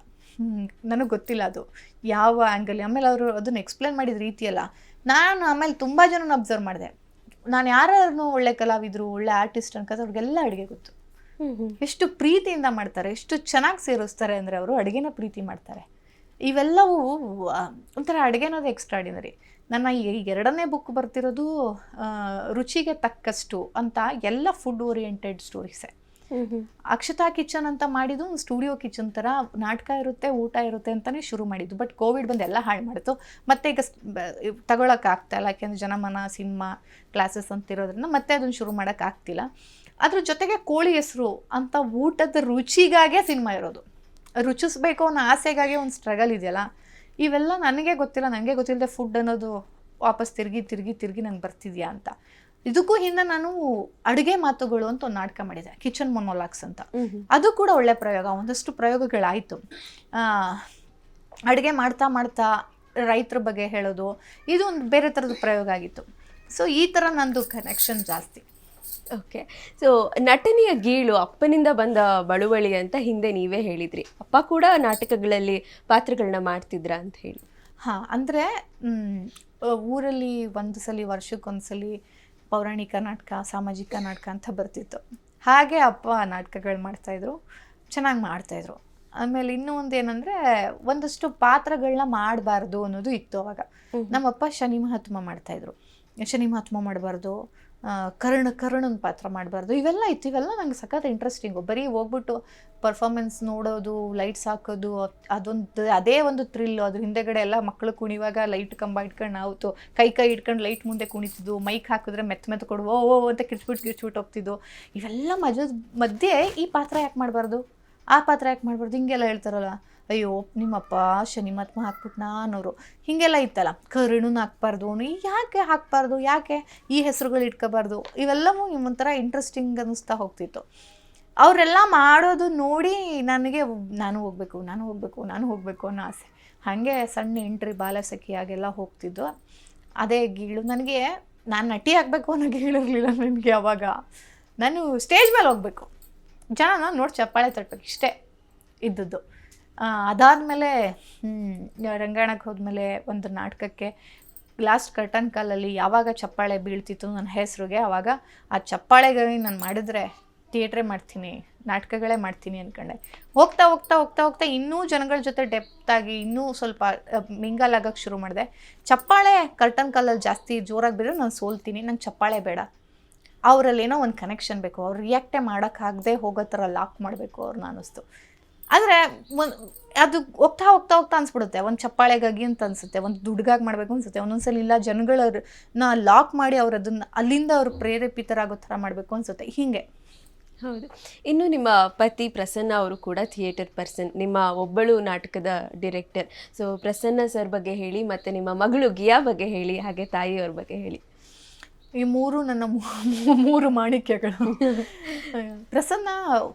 ನನಗೆ ಗೊತ್ತಿಲ್ಲ ಅದು. ಯಾವ ಆ್ಯಂಗಲ್ ಆಮೇಲೆ ಅವರು ಅದನ್ನು ಎಕ್ಸ್ಪ್ಲೇನ್ ಮಾಡಿದ ರೀತಿಯಲ್ಲ ನಾನು ಆಮೇಲೆ ತುಂಬ ಜನನ ಅಬ್ಸರ್ವ್ ಮಾಡಿದೆ. ನಾನು ಯಾರನ್ನು ಒಳ್ಳೆ ಕಲಾವಿದರು, ಒಳ್ಳೆ ಆರ್ಟಿಸ್ಟ್ ಅನ್ಕೋದ್ರೆ ಅವ್ರಿಗೆಲ್ಲ ಅಡುಗೆ ಗೊತ್ತು. ಎಷ್ಟು ಪ್ರೀತಿಯಿಂದ ಮಾಡ್ತಾರೆ, ಎಷ್ಟು ಚೆನ್ನಾಗಿ ಸೇರಿಸ್ತಾರೆ ಅಂದರೆ ಅವರು ಅಡುಗೆನ ಪ್ರೀತಿ ಮಾಡ್ತಾರೆ. ಇವೆಲ್ಲವೂ ಒಂಥರ ಅಡುಗೆ ಅನ್ನೋದು ಎಕ್ಸ್ಟ್ರಾಡಿನರಿ ನನ್ನ ಈ ಎರಡನೇ ಬುಕ್ ಬರ್ತಿರೋದು ರುಚಿಗೆ ತಕ್ಕಷ್ಟು ಅಂತ ಎಲ್ಲ ಫುಡ್ ಓರಿಯೆಂಟೆಡ್ ಸ್ಟೋರೀಸೇ ಅಕ್ಷತಾ ಕಿಚನ್ ಅಂತ ಮಾಡಿದ್ದು ಒಂದು ಸ್ಟುಡಿಯೋ ಕಿಚನ್ ಥರ ನಾಟಕ ಇರುತ್ತೆ, ಊಟ ಇರುತ್ತೆ ಅಂತಲೇ ಶುರು ಮಾಡಿದ್ದು. ಬಟ್ ಕೋವಿಡ್ ಬಂದು ಎಲ್ಲ ಹಾಳು ಮಾಡಿತು. ಮತ್ತೆ ಈಗ ಆಗ್ತಾ ಇಲ್ಲ. ಯಾಕೆಂದರೆ ಜನಮನ, ಸಿನಿಮಾ ಕ್ಲಾಸಸ್ ಅಂತ ಇರೋದ್ರಿಂದ ಮತ್ತೆ ಅದನ್ನು ಶುರು ಮಾಡೋಕ್ಕಾಗ್ತಿಲ್ಲ ಅದ್ರ ಜೊತೆಗೆ ಕೋಳಿ ಹೆಸರು ಅಂತ ಊಟದ ರುಚಿಗಾಗೆ ಸಿನಿಮಾ ಇರೋದು. ರುಚಿಸ್ಬೇಕು ಅನ್ನೋ ಆಸೆಗಾಗೆ ಒಂದು ಸ್ಟ್ರಗಲ್ ಇದೆಯಲ್ಲ? ಇವೆಲ್ಲ ನನಗೆ ಗೊತ್ತಿಲ್ಲ. ನನಗೆ ಗೊತ್ತಿಲ್ಲದೆ ಫುಡ್ ಅನ್ನೋದು ವಾಪಸ್ ತಿರುಗಿ ತಿರುಗಿ ತಿರುಗಿ ನಂಗೆ ಬರ್ತಿದ್ಯಾ ಅಂತ. ಇದಕ್ಕೂ ಹಿಂದೆ ನಾನು ಅಡುಗೆ ಮಾತುಗಳು ಅಂತ ಒಂದು ನಾಟಕ ಮಾಡಿದೆ ಕಿಚನ್ ಮೊನೋಲಾಕ್ಸ್ ಅಂತ. ಅದು ಕೂಡ ಒಳ್ಳೆ ಪ್ರಯೋಗ ಒಂದಷ್ಟು ಪ್ರಯೋಗಗಳಾಯಿತು. ಅಡುಗೆ ಮಾಡ್ತಾ ಮಾಡ್ತಾ ರೈತರ ಬಗ್ಗೆ ಹೇಳೋದು ಇದು ಒಂದು ಬೇರೆ ಥರದ ಪ್ರಯೋಗ ಆಗಿತ್ತು. ಸೊ ಈ ಥರ ನಂದು ಕನೆಕ್ಷನ್ ಜಾಸ್ತಿ. ಓಕೆ ಸೊ ನಟನೆಯ ಗೀಳು ಅಪ್ಪನಿಂದ ಬಂದ ಬಳುವಳಿ ಅಂತ ಹಿಂದೆ ನೀವೇ ಹೇಳಿದ್ರಿ. ಅಪ್ಪ ಕೂಡ ನಾಟಕಗಳಲ್ಲಿ ಪಾತ್ರಗಳನ್ನ ಮಾಡ್ತಿದ್ರ ಅಂತ ಹೇಳಿ. ಹಾಂ ಅಂದರೆ ಊರಲ್ಲಿ ಒಂದು ಸಲ ವರ್ಷಕ್ಕೊಂದ್ಸಲಿ ಪೌರಾಣಿಕ ನಾಟಕ ಸಾಮಾಜಿಕ ನಾಟಕ ಅಂತ ಬರ್ತಿತ್ತು. ಹಾಗೆ ಅಪ್ಪ ನಾಟಕಗಳು ಮಾಡ್ತಾಯಿದ್ರು ಚೆನ್ನಾಗಿ ಮಾಡ್ತಾಯಿದ್ರು ಆಮೇಲೆ ಇನ್ನೂ ಒಂದು ಏನಂದರೆ ಒಂದಷ್ಟು ಪಾತ್ರಗಳನ್ನ ಮಾಡಬಾರ್ದು ಅನ್ನೋದು ಇತ್ತು ಅವಾಗ. ನಮ್ಮಪ್ಪ ಶನಿ ಮಹಾತ್ಮ ಮಾಡ್ತಾಯಿದ್ರು ಶನಿ ಮಹಾತ್ಮ ಮಾಡಬಾರ್ದು ಕರ್ಣ, ಕರ್ಣನ ಪಾತ್ರ ಮಾಡಬಾರ್ದು. ಇವೆಲ್ಲ ಇತ್ತು. ಇವೆಲ್ಲ ನಂಗೆ ಸಖತ್ ಇಂಟ್ರೆಸ್ಟಿಂಗು ಬರೀ ಹೋಗ್ಬಿಟ್ಟು ಪರ್ಫಾರ್ಮೆನ್ಸ್ ನೋಡೋದು ಲೈಟ್ಸ್ ಹಾಕೋದು, ಅದೊಂದು, ಅದೇ ಒಂದು ಥ್ರಿಲ್ಲು ಅದ್ರ ಹಿಂದೆಗಡೆ ಎಲ್ಲ ಮಕ್ಕಳು ಕುಣಿವಾಗ ಲೈಟ್ ಕಂಬ ಇಟ್ಕೊಂಡು ನಾವು ಕೈ ಕೈ ಇಟ್ಕೊಂಡು ಲೈಟ್ ಮುಂದೆ ಕುಣಿತಿದ್ದು ಮೈಕ್ ಹಾಕಿದ್ರೆ ಮೆತ್ತ ಮೆತ್ತ ಕೊಡುವ, ಓ ಓ ಅಂತ ಕಿರ್ಚ್ಬಿಟ್ಟು ಕಿರ್ಚ್ಬಿಟ್ಟು ಹೋಗ್ತಿದ್ದು ಇವೆಲ್ಲ ಮಜದ, ಮಧ್ಯೆ ಈ ಪಾತ್ರ ಯಾಕೆ ಮಾಡಬಾರ್ದು? ಆ ಪಾತ್ರ ಯಾಕೆ ಮಾಡಬಾರ್ದು? ಹಿಂಗೆಲ್ಲ ಹೇಳ್ತಾರಲ್ಲ. ಅಯ್ಯೋ, ನಿಮ್ಮಪ್ಪ ಶನಿ ಮಹಾತ್ಮ ಹಾಕ್ಬಿಟ್ನಾ ಅನ್ನೋರು ಹೀಗೆಲ್ಲ ಇತ್ತಲ್ಲ ಕರುಣನ ಹಾಕ್ಬಾರ್ದು ಯಾಕೆ ಹಾಕ್ಬಾರ್ದು, ಯಾಕೆ ಈ ಹೆಸರುಗಳು ಇಟ್ಕೋಬಾರ್ದು? ಇವೆಲ್ಲವೂ ಒಂಥರ ಇಂಟ್ರೆಸ್ಟಿಂಗ್ ಅನ್ನಿಸ್ತಾ ಹೋಗ್ತಿತ್ತು. ಅವರೆಲ್ಲ ಮಾಡೋದು ನೋಡಿ ನನಗೆ ನಾನು ಹೋಗಬೇಕು ನಾನು ಹೋಗಬೇಕು ನಾನು ಹೋಗಬೇಕು ಅನ್ನೋ ಆಸೆ. ಹಾಗೆ ಸಣ್ಣ ಎಂಟ್ರಿ ಬಾಲಸಖಿಯಾಗೆಲ್ಲ ಹೋಗ್ತಿದ್ದು ಅದೇ ಗೀಳು, ನನಗೆ ನಾನು ನಟಿ ಆಗಬೇಕು ಅನ್ನೋ ಗೀಳಿರಲಿಲ್ಲ ನನಗೆ ಅವಾಗ. ನಾನು ಸ್ಟೇಜ್ ಮೇಲೆ ಹೋಗಬೇಕು. ಜನ ನೋಡಿ ಚಪ್ಪಾಳೆ ತಟ್ಟಬೇಕು ಇಷ್ಟೇ ಇದ್ದದ್ದು. ಅದಾದಮೇಲೆ ರಂಗಾಯಣಕ್ಕೆ ಹೋದ್ಮೇಲೆ ಒಂದು ನಾಟಕಕ್ಕೆ ಲಾಸ್ಟ್ ಕರ್ಟನ್ ಕಾಲಲ್ಲಿ ಯಾವಾಗ ಚಪ್ಪಾಳೆ ಬೀಳ್ತಿತ್ತು ನನ್ನ ಹೆಸರಿಗೆ ಆವಾಗ ಆ ಚಪ್ಪಾಳೆಗಾಗಿ ನಾನು ಮಾಡಿದ್ರೆ ಥಿಯೇಟ್ರೇ ಮಾಡ್ತೀನಿ, ನಾಟಕಗಳೇ ಮಾಡ್ತೀನಿ ಅಂದ್ಕೊಂಡೆ ಹೋಗ್ತಾ ಹೋಗ್ತಾ ಹೋಗ್ತಾ ಹೋಗ್ತಾ ಇನ್ನೂ ಜನಗಳ ಜೊತೆ ಡೆಪ್ತ್ ಆಗಿ ಇನ್ನೂ ಸ್ವಲ್ಪ ಮಿಂಗಲ್ ಆಗಕ್ಕೆ ಶುರು ಮಾಡಿದೆ. ಚಪ್ಪಾಳೆ ಕರ್ಟನ್ ಕಾಲಲ್ಲಿ ಜಾಸ್ತಿ ಜೋರಾಗಿ ಬಿದ್ದರೆ ನಾನು ಸೋಲ್ತೀನಿ, ನಂಗೆ ಚಪ್ಪಾಳೆ ಬೇಡ. ಅವರಲ್ಲಿ ಏನೋ ಒಂದು ಕನೆಕ್ಷನ್ ಬೇಕು, ಅವ್ರು ರಿಯಾಕ್ಟೇ ಮಾಡೋಕ್ಕಾಗದೆ ಹೋಗೋ ಥರ ಲಾಕ್ ಮಾಡಬೇಕು ಅವ್ರನ್ನ ಅನ್ನಿಸ್ತು. ಆದರೆ ಒಂದು ಅದು ಹೋಗ್ತಾ ಹೋಗ್ತಾ ಹೋಗ್ತಾ ಅನ್ಸ್ಬಿಡುತ್ತೆ. ಒಂದು ಚಪ್ಪಾಳೆಗಾಗಿ ಅಂತ ಅನ್ಸುತ್ತೆ ಒಂದು ದುಡ್ಗಾಗಿ ಮಾಡಬೇಕು ಅನ್ಸುತ್ತೆ ಒಂದೊಂದ್ಸಲ ಇಲ್ಲ ಜನಗಳನ್ನ ಲಾಕ್ ಮಾಡಿ ಅವ್ರು ಅದನ್ನ ಅಲ್ಲಿಂದ ಅವ್ರು ಪ್ರೇರೇಪಿತರಾಗೋ ಥರ ಮಾಡಬೇಕು ಅನ್ಸುತ್ತೆ. ಹೀಗೆ. ಹೌದು. ಇನ್ನು ನಿಮ್ಮ ಪತಿ ಪ್ರಸನ್ನ ಅವರು ಕೂಡ ಥಿಯೇಟರ್ ಪರ್ಸನ್ ನಿಮ್ಮ ಒಬ್ಬಳು ನಾಟಕದ ಡಿರೆಕ್ಟರ್. ಸೊ ಪ್ರಸನ್ನ ಸರ್ ಬಗ್ಗೆ ಹೇಳಿ ಮತ್ತು ನಿಮ್ಮ ಮಗಳು ಗಿಯಾ ಬಗ್ಗೆ ಹೇಳಿ ಹಾಗೆ ತಾಯಿಯವ್ರ ಬಗ್ಗೆ ಹೇಳಿ. ಈ ಮೂರು ನನ್ನ ಮೂರು ಮಾಣಿಕ್ಯಗಳು. ಪ್ರಸನ್ನ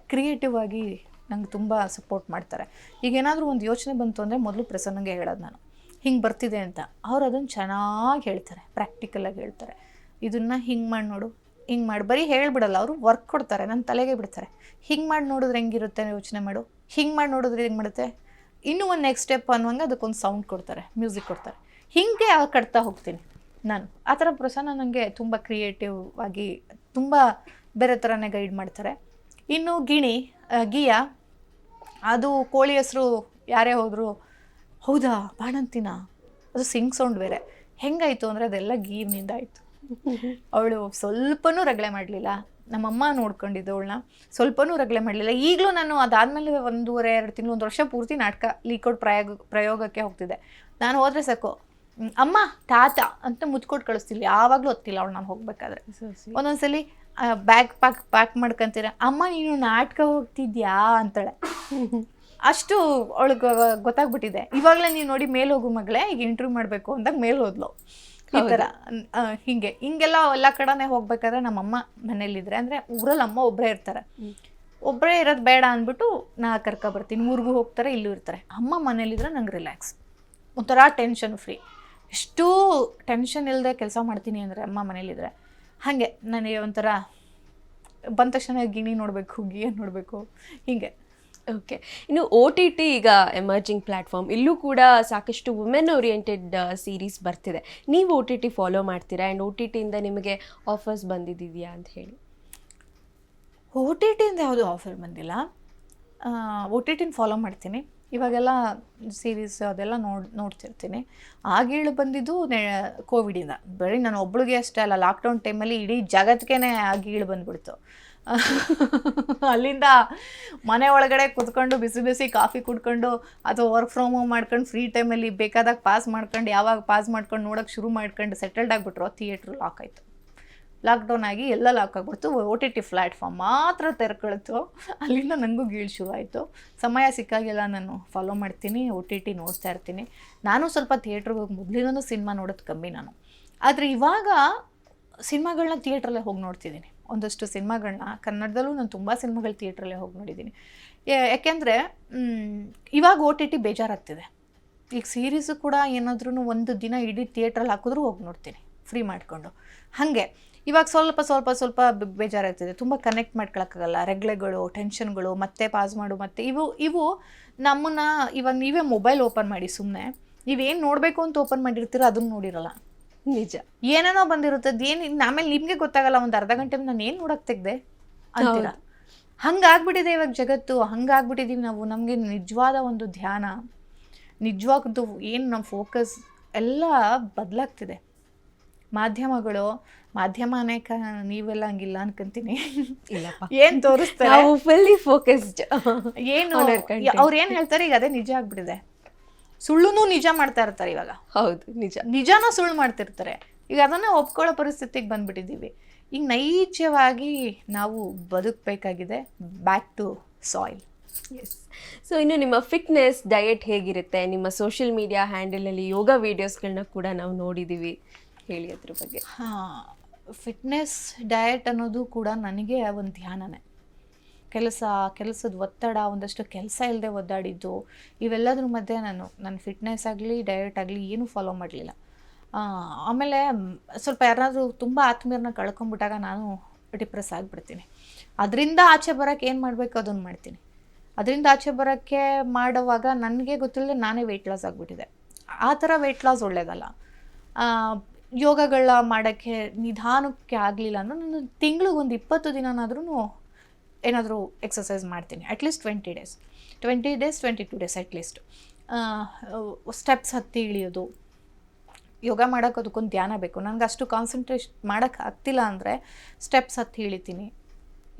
ಕ್ರಿಯೇಟಿವ್ ಆಗಿ ನಂಗೆ ತುಂಬ ಸಪೋರ್ಟ್ ಮಾಡ್ತಾರೆ. ಈಗ ಏನಾದರೂ ಒಂದು ಯೋಚನೆ ಬಂತು ಅಂದರೆ ಮೊದಲು ಪ್ರಸನ್ನಂಗೆ ಹೇಳೋದು ನಾನು. ಹಿಂಗೆ ಬರ್ತಿದೆ ಅಂತ. ಅವ್ರು ಅದನ್ನು ಚೆನ್ನಾಗಿ ಹೇಳ್ತಾರೆ ಪ್ರಾಕ್ಟಿಕಲಾಗಿ ಹೇಳ್ತಾರೆ. ಇದನ್ನು ಹಿಂಗೆ ಮಾಡಿ ನೋಡು. ಹಿಂಗೆ ಮಾಡಿ, ಬರೀ ಹೇಳಿಬಿಡಲ್ಲ, ಅವರು ವರ್ಕ್ ಕೊಡ್ತಾರೆ ನನ್ನ ತಲೆಗೆ ಬಿಡ್ತಾರೆ. ಹಿಂಗೆ ಮಾಡಿ ನೋಡಿದ್ರೆ ಹೆಂಗಿರುತ್ತೆ ಯೋಚನೆ ಮಾಡು. ಹಿಂಗೆ ಮಾಡಿ ನೋಡಿದ್ರೆ ಹೆಂಗೆ ಮಾಡುತ್ತೆ? ಇನ್ನೂ ಒಂದು ನೆಕ್ಸ್ಟ್ ಸ್ಟೆಪ್ ಅನ್ನುವಂಗೆ ಅದಕ್ಕೊಂದು ಸೌಂಡ್ ಕೊಡ್ತಾರೆ ಮ್ಯೂಸಿಕ್ ಕೊಡ್ತಾರೆ. ಹೀಗೆ ಕಟ್ತಾ ಹೋಗ್ತೀನಿ ನಾನು. ಆ ಥರ ಪ್ರಸನ್ನ ನನಗೆ ತುಂಬ ಕ್ರಿಯೇಟಿವ್ ಆಗಿ ತುಂಬ ಬೇರೆ ಥರನೇ ಗೈಡ್ ಮಾಡ್ತಾರೆ. ಇನ್ನು ಗಿಣಿ ಗಿಯಾ ಅದು ಕೋಳಿ ಹೆಸರು ಯಾರೇ ಹೋದರು ಹೌದಾ ಬಾಣಂತಿನ? ಅದು ಸಿಂಗ್ ಸೌಂಡ್ ಬೇರೆ. ಹೆಂಗಾಯಿತು ಅಂದರೆ ಅದೆಲ್ಲ ಗೀರ್ನಿಂದ ಆಯಿತು. ಅವಳು ಸ್ವಲ್ಪನೂ ರಗಳೆ ಮಾಡಲಿಲ್ಲ. ನಮ್ಮಮ್ಮ ನೋಡ್ಕೊಂಡಿದ್ದು ಅವಳನ್ನ. ಸ್ವಲ್ಪನೂ ರಗಳೆ ಮಾಡಲಿಲ್ಲ. ಈಗಲೂ ನಾನು ಅದಾದಮೇಲೆ ಒಂದೂವರೆ ಎರಡು ತಿಂಗಳು ಒಂದು ವರ್ಷ ಪೂರ್ತಿ ನಾಟಕ ಲೀಕೋಡ್ ಪ್ರಯೋಗ ಪ್ರಯೋಗಕ್ಕೆ ಹೋಗ್ತಿದ್ದೆ. ನಾನು ಹೋದರೆ ಸಾಕು. ಅಮ್ಮ ತಾತ ಅಂತ ಮುಚ್ಕೊಟ್ಟು ಕಳಿಸ್ತಿಲ್ಲ. ಯಾವಾಗಲೂ ಹೊತ್ತಿಲ್ಲ ಅವಳು ನಾನು ಹೋಗ್ಬೇಕಾದ್ರೆ. ಒಂದೊಂದ್ಸಲಿ ಬ್ಯಾಗ್ ಪ್ಯಾಕ್ ಪ್ಯಾಕ್ ಮಾಡ್ಕೊಂತೀರ ಅಮ್ಮ ನೀನು ನಾಟಕ ಹೋಗ್ತಿದ್ಯಾ? ಅಂತಾಳೆ. ಅಷ್ಟು ಅವಳಿಗೆ ಗೊತ್ತಾಗ್ಬಿಟ್ಟಿದೆ. ಇವಾಗಲೇ ನೀವು ನೋಡಿ ಮೇಲೆ ಹೋಗು ಮಗಳೇ ಈಗ ಇಂಟರ್ವ್ಯೂ ಮಾಡಬೇಕು ಅಂದಾಗ ಮೇಲೆ ಹೋದ್ಲು. ಈ ಥರ ಹಿಂಗೆ. ಹಿಂಗೆಲ್ಲ ಎಲ್ಲ ಕಡೆನೇ ಹೋಗ್ಬೇಕಾದ್ರೆ ನಮ್ಮಮ್ಮ ಮನೇಲಿದ್ರೆ ಅಂದರೆ ಊರಲ್ಲಿ ಅಮ್ಮ ಒಬ್ಬರೇ ಇರ್ತಾರೆ. ಒಬ್ಬರೇ ಇರೋದು ಬೇಡ ಅಂದ್ಬಿಟ್ಟು ನಾ ಕರ್ಕೊ ಬರ್ತೀನಿ. ಊರಿಗೂ ಹೋಗ್ತಾರೆ ಇಲ್ಲೂ ಇರ್ತಾರೆ. ಅಮ್ಮ ಮನೇಲಿದ್ರೆ ನಂಗೆ ರಿಲ್ಯಾಕ್ಸ್ ಒಂಥರ ಟೆನ್ಷನ್ ಫ್ರೀ ಎಷ್ಟು ಟೆನ್ಷನ್ ಇಲ್ಲದೆ ಕೆಲಸ ಮಾಡ್ತೀನಿ ಅಂದರೆ ಅಮ್ಮ ಮನೇಲಿದ್ರೆ. ಹಾಗೆ ನನಗೆ ಒಂಥರ ಬಂದ ತಕ್ಷಣ ಗಿಣಿ ನೋಡಬೇಕು ಗಿಯ ನೋಡಬೇಕು ಹೀಗೆ. ಓಕೆ ಇನ್ನು ಓ ಟಿ ಟಿ ಈಗ ಎಮರ್ಜಿಂಗ್ ಪ್ಲ್ಯಾಟ್ಫಾರ್ಮ್ ಇಲ್ಲೂ ಕೂಡ ಸಾಕಷ್ಟು ವುಮೆನ್ ಓರಿಯೆಂಟೆಡ್ ಸೀರೀಸ್ ಬರ್ತಿದೆ. ನೀವು ಓ ಟಿ ಟಿ ಫಾಲೋ ಮಾಡ್ತೀರಾ? ಆ್ಯಂಡ್ ಓ ಟಿ ಟಿಯಿಂದ ನಿಮಗೆ ಆಫರ್ಸ್ ಬಂದಿದೆಯಾ ಅಂತ ಹೇಳಿ. ಓ ಟಿ ಟಿಯಿಂದ ಯಾವುದೂ ಆಫರ್ ಬಂದಿಲ್ಲ. ಓ ಟಿ ಟಿನ ಫಾಲೋ ಮಾಡ್ತೀನಿ. ಇವಾಗೆಲ್ಲ ಸೀರೀಸ್ ಅದೆಲ್ಲ ನೋಡ್, ನೋಡ್ತಿರ್ತೀನಿ. ಆಗೇಳು ಬಂದಿದ್ದು ನೆ, ಕೋವಿಡಿಂದ. ಬರೀ ನಾನು ಒಬ್ಳಿಗೆ ಅಷ್ಟೇ ಅಲ್ಲ ಲಾಕ್ಡೌನ್ ಟೈಮಲ್ಲಿ ಇಡೀ ಜಗತ್ತಿಗೆ ಆಗೀಳು ಬಂದ್ಬಿಡ್ತು. ಅಲ್ಲಿಂದ ಮನೆ ಒಳಗಡೆ ಕುತ್ಕೊಂಡು ಬಿಸಿ ಬಿಸಿ ಕಾಫಿ ಕುಡ್ಕೊಂಡು ಅಥವಾ ವರ್ಕ್ ಫ್ರಮ್ ಹೋಮ್ ಮಾಡ್ಕೊಂಡು ಫ್ರೀ ಟೈಮಲ್ಲಿ ಬೇಕಾದಾಗ ಪಾಸ್ ಮಾಡ್ಕೊಂಡು ಯಾವಾಗ ಪಾಸ್ ಮಾಡ್ಕೊಂಡು ನೋಡೋಕೆ ಶುರು ಮಾಡ್ಕೊಂಡು ಸೆಟಲ್ಡ್ ಆಗಿಬಿಟ್ರು ಥಿಯೇಟ್ರ್ ಲಾಕ್ ಆಯಿತು. ಲಾಕ್ಡೌನ್ ಆಗಿ ಎಲ್ಲ ಲಾಕ್ ಆಗ್ಬಿಡ್ತು. ಒ ಟಿ ಟಿ ಪ್ಲ್ಯಾಟ್ಫಾರ್ಮ್ ಮಾತ್ರ ತೆರ್ಕೊಳ್ತು. ಅಲ್ಲಿಂದ ನನಗೂ ಗೀಳು ಶುರು ಆಯಿತು. ಸಮಯ ಸಿಕ್ಕಾಗೆಲ್ಲ ನಾನು ಫಾಲೋ ಮಾಡ್ತೀನಿ ಒ ಟಿ ಟಿ ನೋಡ್ತಾ ಇರ್ತೀನಿ. ನಾನು ಸ್ವಲ್ಪ ಥಿಯೇಟ್ರಿಗೆ ಹೋಗಿ ಮೊದಲಿನೂ ಸಿನಿಮಾ ನೋಡೋದು ಕಮ್ಮಿ ನಾನು. ಆದರೆ ಇವಾಗ ಸಿನಿಮಾಗಳನ್ನ ಥಿಯೇಟ್ರಲ್ಲೇ ಹೋಗಿ ನೋಡ್ತಿದ್ದೀನಿ. ಒಂದಷ್ಟು ಸಿನಿಮಾಗಳನ್ನ ಕನ್ನಡದಲ್ಲೂ ನಾನು ತುಂಬ ಸಿನಿಮಾಗಳು ಥಿಯೇಟ್ರಲ್ಲೇ ಹೋಗಿ ನೋಡಿದ್ದೀನಿ. ಯಾಕೆಂದರೆ ಇವಾಗ ಒ ಟಿ ಟಿ ಬೇಜಾರಾಗ್ತಿದೆ. ಈಗ ಸೀರೀಸು ಕೂಡ ಏನಾದ್ರೂ ಒಂದು ದಿನ ಇಡೀ ಥಿಯೇಟ್ರಲ್ಲಿ ಹಾಕಿದ್ರೂ ಹೋಗಿ ನೋಡ್ತೀನಿ. ಫ್ರೀ ಮಾಡಿಕೊಂಡು. ಹಾಗೆ ಇವಾಗ ಸ್ವಲ್ಪ ಸ್ವಲ್ಪ ಸ್ವಲ್ಪ ಬೇಜಾರಾಗ್ತಿದೆ. ತುಂಬ ಕನೆಕ್ಟ್ ಮಾಡ್ಕೊಳಕ್ಕಾಗಲ್ಲ. ರೆಗ್ಲೆಗಳು ಟೆನ್ಷನ್ಗಳು ಮತ್ತೆ ಪಾಸ್ ಮಾಡು ಮತ್ತೆ ಇವು ಇವು ನಮ್ಮನ್ನ ಇವಾಗ ನೀವೇ ಮೊಬೈಲ್ ಓಪನ್ ಮಾಡಿ ಸುಮ್ಮನೆ ನೀವೇನು ನೋಡಬೇಕು ಅಂತ ಓಪನ್ ಮಾಡಿರ್ತೀರೋ ಅದನ್ನು ನೋಡಿರಲ್ಲ. ನಿಜ. ಏನೇನೋ ಬಂದಿರುತ್ತೆ ಏನು ಆಮೇಲೆ ನಿಮಗೆ ಗೊತ್ತಾಗಲ್ಲ ಒಂದು ಅರ್ಧ ಗಂಟೆ ನಾನು ಏನು ನೋಡಕ್ಕೆ ತೆಗ್ದೆ? ಅಂತೀರ? ಹಂಗಾಗ್ಬಿಟ್ಟಿದೆ ಇವಾಗ ಜಗತ್ತು. ಹಂಗಾಗ್ಬಿಟ್ಟಿದ್ದೀವಿ ನಾವು. ನಮಗೆ ನಿಜವಾದ ಒಂದು ಧ್ಯಾನ. ನಿಜವಾಗ್ದು ಏನು ನಮ್ಮ ಫೋಕಸ್ ಎಲ್ಲ ಬದಲಾಗ್ತಿದೆ. ಮಾಧ್ಯಮಗಳು ಮಾಧ್ಯಮ ಅನೇಕ ನೀವೆಲ್ಲ ಹಂಗಿಲ್ಲ ಅನ್ಕೊಂತೀನಿ. ಏನ್ ತೋರಿಸ್ತಾರೆ? ಫುಲ್ಲಿ ಫೋಕಸ್ಡ್ ಏನು. ಅವ್ರು ಏನ್ ಹೇಳ್ತಾರೆ? ಈಗ ಅದೇ ನಿಜ ಆಗ್ಬಿಟ್ಟಿದೆ. ಸುಳ್ಳುನು ನಿಜ ಮಾಡ್ತಾ ಇರ್ತಾರೆ ಇವಾಗ. ಹೌದು ನಿಜ. ನಿಜಾನ ಸುಳ್ಳು ಮಾಡ್ತಿರ್ತಾರೆ. ಈಗ ಅದನ್ನ ಒಪ್ಕೊಳ್ಳೋ ಪರಿಸ್ಥಿತಿಗೆ ಬಂದ್ಬಿಟ್ಟಿದ್ದೀವಿ ಈಗ ನೈಜವಾಗಿ ನಾವು ಬದುಕಬೇಕಾಗಿದೆ back to soil yes so ಇನ್ನು ನಿಮ್ಮ ಫಿಟ್ನೆಸ್ ಡಯಟ್ ಹೇಗಿರುತ್ತೆ? ನಿಮ್ಮ ಸೋಷಿಯಲ್ ಮೀಡಿಯಾ ಹ್ಯಾಂಡಲಲ್ಲಿ ಯೋಗ ವೀಡಿಯೋಸ್ಗಳನ್ನ ಕೂಡ ನಾವು ನೋಡಿದ್ದೀವಿ ಹೇಳಿ ಅದ್ರ ಬಗ್ಗೆ. ಫಿಟ್ನೆಸ್ ಡಯಟ್ ಅನ್ನೋದು ಕೂಡ ನನಗೆ ಒಂದು ಧ್ಯಾನನೇ. ಕೆಲಸ, ಕೆಲಸದ ಒತ್ತಡ, ಒಂದಷ್ಟು ಕೆಲಸ ಇಲ್ಲದೆ ಒದ್ದಾಡಿದ್ದು, ಇವೆಲ್ಲದ್ರ ಮಧ್ಯೆ ನಾನು ನನ್ನ ಫಿಟ್ನೆಸ್ ಆಗಲಿ, ಡಯಟ್ ಆಗಲಿ ಏನೂ ಫಾಲೋ ಮಾಡಲಿಲ್ಲ. ಆಮೇಲೆ ಸ್ವಲ್ಪ ಯಾರಾದರೂ ತುಂಬ ಆತ್ಮೀಯರನ್ನ ಕಳ್ಕೊಂಬಿಟ್ಟಾಗ ನಾನು ಡಿಪ್ರೆಸ್ ಆಗಿಬಿಡ್ತೀನಿ. ಅದರಿಂದ ಆಚೆ ಬರೋಕ್ಕೆ ಏನು ಮಾಡಬೇಕು ಅದನ್ನು ಮಾಡ್ತೀನಿ. ಅದರಿಂದ ಆಚೆ ಬರೋಕ್ಕೆ ಮಾಡುವಾಗ ನನಗೆ ಗೊತ್ತಿಲ್ಲದೆ ನಾನೇ ವೆಯ್ಟ್ ಲಾಸ್ ಆಗಿಬಿಟ್ಟಿದೆ. ಆ ಥರ ವೆಯ್ಟ್ ಲಾಸ್ ಒಳ್ಳೇದಲ್ಲ. ಯೋಗಗಳ ಮಾಡೋಕ್ಕೆ ನಿಧಾನಕ್ಕೆ ಆಗಲಿಲ್ಲ ಅಂದ್ರೆ ನಾನು ತಿಂಗ್ಳಿಗೆ ಒಂದು ಇಪ್ಪತ್ತು ದಿನನಾದ್ರೂ ಏನಾದರೂ ಎಕ್ಸಸೈಸ್ ಮಾಡ್ತೀನಿ at least twenty days twenty days twenty two days at least steps ಹತ್ತಿ ಇಳಿಯೋದು. ಯೋಗ ಮಾಡೋಕೆ ಅದಕ್ಕೊಂದು ಧ್ಯಾನ ಬೇಕು. ನನಗೆ ಅಷ್ಟು ಕಾನ್ಸಂಟ್ರೇಷನ್ ಮಾಡೋಕ್ಕೆ ಆಗ್ತಿಲ್ಲ ಅಂದರೆ ಸ್ಟೆಪ್ಸ್ ಹತ್ತಿ ಇಳಿತೀನಿ.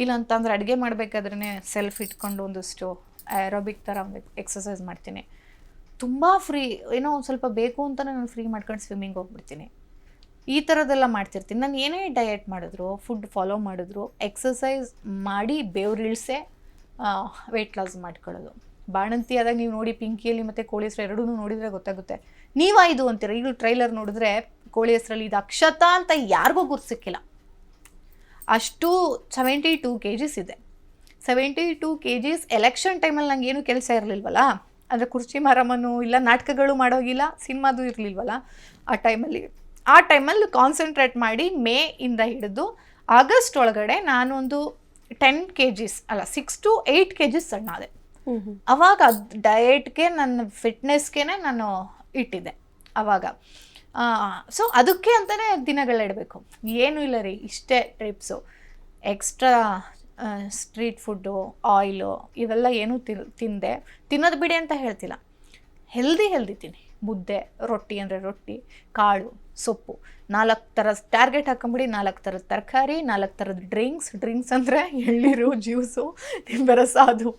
ಇಲ್ಲ ಅಂತಂದ್ರೆ ಅಡುಗೆ ಮಾಡಬೇಕಾದ್ರೆ ಸೆಲ್ಫ್ ಇಟ್ಕೊಂಡು ಒಂದಷ್ಟು ಆ್ಯರೋಬಿಕ್ ಥರ ಒಂದು ಎಕ್ಸಸೈಸ್ ಮಾಡ್ತೀನಿ. ತುಂಬ ಫ್ರೀ ಏನೋ ಒಂದು ಸ್ವಲ್ಪ ಬೇಕು ಅಂತಲೇ ನಾನು ಫ್ರೀ ಮಾಡ್ಕೊಂಡು ಸ್ವಿಮ್ಮಿಂಗ್ ಹೋಗ್ಬಿಡ್ತೀನಿ. ಈ ಥರದ್ದೆಲ್ಲ ಮಾಡ್ತಿರ್ತೀನಿ. ನಾನು ಏನೇ ಡಯಟ್ ಮಾಡಿದ್ರು ಫುಡ್ ಫಾಲೋ ಮಾಡಿದ್ರು ಎಕ್ಸಸೈಸ್ ಮಾಡಿ ಬೆವ್ರಿಳಿಸೆ ವೆಯ್ಟ್ ಲಾಸ್ ಮಾಡ್ಕೊಳ್ಳೋದು. ಬಾಣಂತಿ ಆದಾಗ ನೀವು ನೋಡಿ ಪಿಂಕಿಯಲ್ಲಿ ಮತ್ತು ಕೋಳಿ ಹೆಸರು ಎರಡೂ ನೋಡಿದರೆ ಗೊತ್ತಾಗುತ್ತೆ. ನೀವಾ ಇದು ಅಂತೀರ? ಈಗ ಟ್ರೈಲರ್ ನೋಡಿದ್ರೆ ಕೋಳಿ ಹೆಸರಲ್ಲಿ ಇದು ಅಕ್ಷತಾ ಅಂತ ಯಾರಿಗೂ ಗುರ್ಸಿಕ್ಕಿಲ್ಲ ಅಷ್ಟು ಸೆವೆಂಟಿ ಟೂ ಕೆ ಜಿಸ್ ಇದೆ. Seventy two K Gs election ಟೈಮಲ್ಲಿ ನಂಗೆ ಏನು ಕೆಲಸ ಇರಲಿಲ್ವಲ್ಲ? ಅಂದರೆ ಕುರ್ಚಿ ಮಾರಮ್ಮನು ಇಲ್ಲ, ನಾಟಕಗಳು ಮಾಡೋಗಿಲ್ಲ, ಸಿನಿಮಾದು ಇರಲಿಲ್ವಲ್ಲ? ಆ ಟೈಮಲ್ಲಿ ಆ ಟೈಮಲ್ಲಿ ಕಾನ್ಸಂಟ್ರೇಟ್ ಮಾಡಿ ಮೇ ಇಂದ ಹಿಡಿದು ಆಗಸ್ಟ್ ಒಳಗಡೆ ನಾನೊಂದು ಟೆನ್ ಕೆ ಜಿಸ್ ಅಲ್ಲ six to eight K G's ಸಣ್ಣ ಅದೇ ಅವಾಗ ಅದು ಡಯೆಟ್ಗೆ ನನ್ನ ಫಿಟ್ನೆಸ್ಗೆ ನಾನು ಇಟ್ಟಿದ್ದೆ ಅವಾಗ. ಸೊ ಅದಕ್ಕೆ ಅಂತಲೇ ದಿನಗಳಿಡಬೇಕು ಏನೂ ಇಲ್ಲ ರೀ ಇಷ್ಟೇ trips extra street food oil ಇವೆಲ್ಲ ಏನೂ ತಿನ್ ತಿಂದೆ. ತಿನ್ನೋದು ಬಿಡಿ ಅಂತ ಹೇಳ್ತಿಲ್ಲ. ಹೆಲ್ದಿ ಹೆಲ್ದಿ ತಿನ್ನಿ. ಮುದ್ದೆ ರೊಟ್ಟಿ ಅಂದರೆ ರೊಟ್ಟಿ ಕಾಳು ಸೊಪ್ಪು. ನಾಲ್ಕು ಥರದ ಟಾರ್ಗೆಟ್ ಹಾಕೊಂಬಿಡಿ ನಾಲ್ಕು ಥರದ ತರಕಾರಿ ನಾಲ್ಕು ಥರದ ಡ್ರಿಂಕ್ಸ್ ಡ್ರಿಂಕ್ಸ್ ಅಂದರೆ ಎಳ್ನೀರು ಜ್ಯೂಸು ಅದು